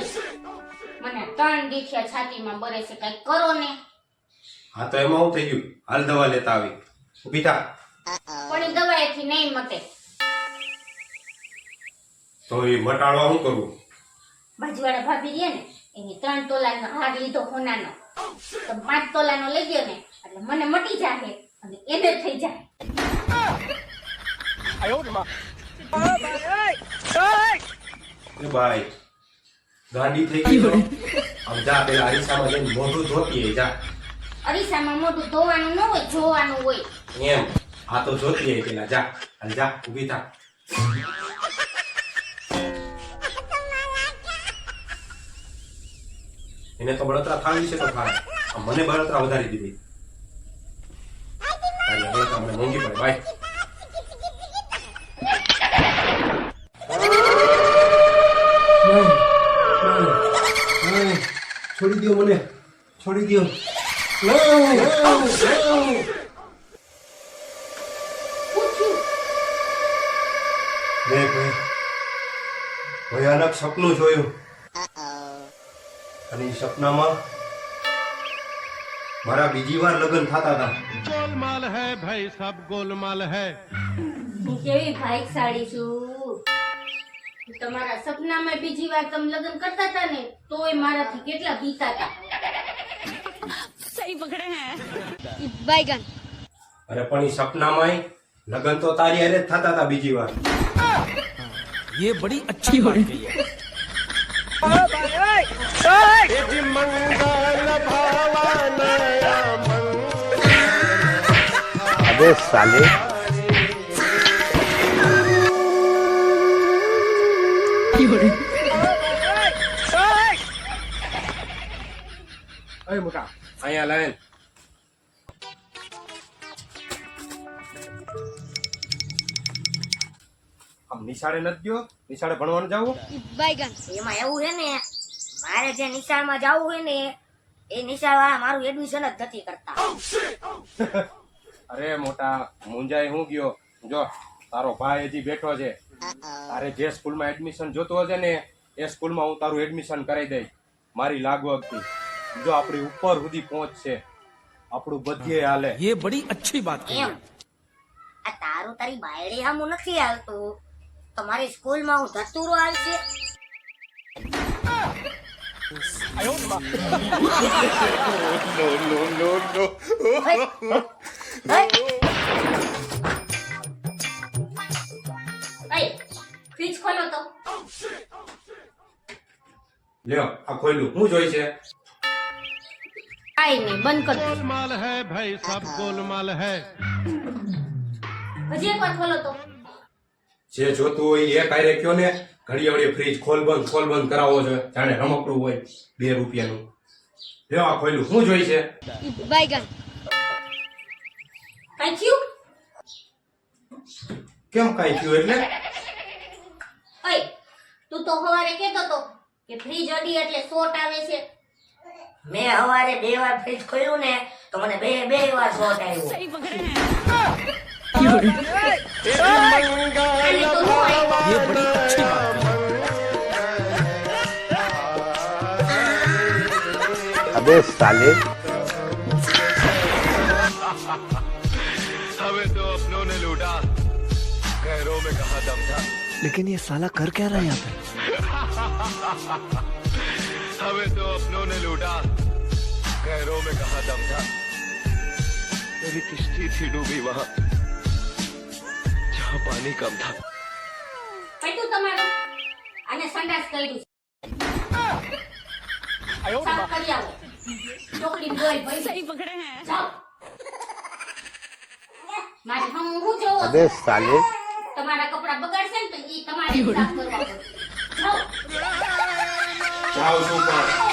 કરીશ મને ત્રણ દીઠિયા છાતીમાં બરે છે કઈ કરો ને. હા તો એમાં હું થઈ ગયું? હાલ દવા લેતા આવી. ઊભી થા. પણ એ દવાએથી નહીં મટે. તો એ મટાડવા હું કરું? બાજુવાળા ભાભી રહ્યા ને એની ત્રણ તોલાનો હાર લીધો હોનાનો. તો પાંચ તોલાનો લઈ ગયો ને એટલે મને મટી જાહે અને એને થઈ જાય એ ભાઈ. ગાંડી થઈ ગઈ આમ જા પેલા અરીસામાં જઈને મોઢું ધોતીએ જા. અરીસામાં મોઢું ધોવાનું ન હોય જોવાનું હોય. એમ. આ તો જોતીએ પેલા જા. હાલ જા ઊભી થા. એને તો બળતરા ખાવી છે તો આ મને બળતરા વધારી દીધી. તારી હવે મોંઘી પડે. બાય. છોડી દો મને. છોડી દો ભયાનક સપનું જોયું. અને સપનામાં મારા બીજી વાર લગ્ન થતા હતા. ગોલમાલ હૈ ભાઈ સબ ગોલમાલ હૈ. કેવી ભાઈ સાડી છું? તમારા સપનામાં બીજી વાર તમે લગ્ન કરતા હતા ને તોય મારાથી કેટલા બીતા હતા बैगन અરે પણ એ સપનામાં લગ્ન તો તારી હારે જ થતા હતા બીજી વાર ये बड़ी अच्छी बात कही है अबे साले લાવે મુકા અહીંયા લાવે આમ નિશાળે નથી ગયો નિશાળે ભણવાનું જવું બાયગન એમાં એવું છે ને મારે જે નિશાળમાં જવું છે ને એ નિશાળવાળા મારું એડમિશન જ નથી કરતા. Oh, oh, અરે મોટા મુંજાઈ હું ગયો? જો તારો ભાઈ હજી બેઠો છે. તારે જે સ્કૂલમાં એડમિશન જોતું હશે ને એ સ્કૂલમાં હું તારું એડમિશન કરાવી દઈશ. મારી લાગવગથી જો આપણી ઉપર સુધી પહોંચ છે આપણું બધે હાલે. એ બડી અચ્છી વાત એમ. આ તારું તારી બાયડી હામુ નથી આવતું તમારી સ્કૂલમાં હું ધતુરો આવશે ફ્રીજ ખોલો તો. લ્યો આ ખોલ્યું. હું જોઈ છે? કાઈ બંધ કર ગોલમાલ હે ભાઈ સબ ગોલમાલ હે. હજી એક વાત બોલો તો. જે જોતું હોય એ કાર્ય કયો ને ઘડી ફ્રીજ ખોલ બંધ ખોલ બંધ કરાવો છે. જાણે રમકડું હોય બે રૂપિયાનું. લેવા ખોલ્યું શું જોઈ છે? બાયગન કાઈ થયું? કેમ કાઈ થયું એટલે? તું તો હવારે કેતો તો કે ફ્રીજ અડી એટલે સોટ આવે છે. મેં સવારે બે વાર ફ્રીજ ખોલ્યું ને તો મને બે બે વાર શોટ આવ્યો આની તો નો આવ્યો. ये बड़ी अच्छी बात कही अबे साले हमें तो अपनों ने लूटा खैरों में कहा दम था लेकिन ये साला कर क्या रहा है यहाँ पे हमें तो अपनों ने लूटा खैरों में कहा दम था मेरी किश्ती थी डूबी वहां जहां पानी कम था પૈતું તમારું આને સંડાસ કર્યું છે સાફ કરી આવો ચોકડી ડોલ ભરી જાઓ મારી હમ હું જોવો अबे साले તમારા કપડા બગાડશે ને તો ઈ તમારે સાફ કરવા પડશે જાઓ જાઉં છું પણ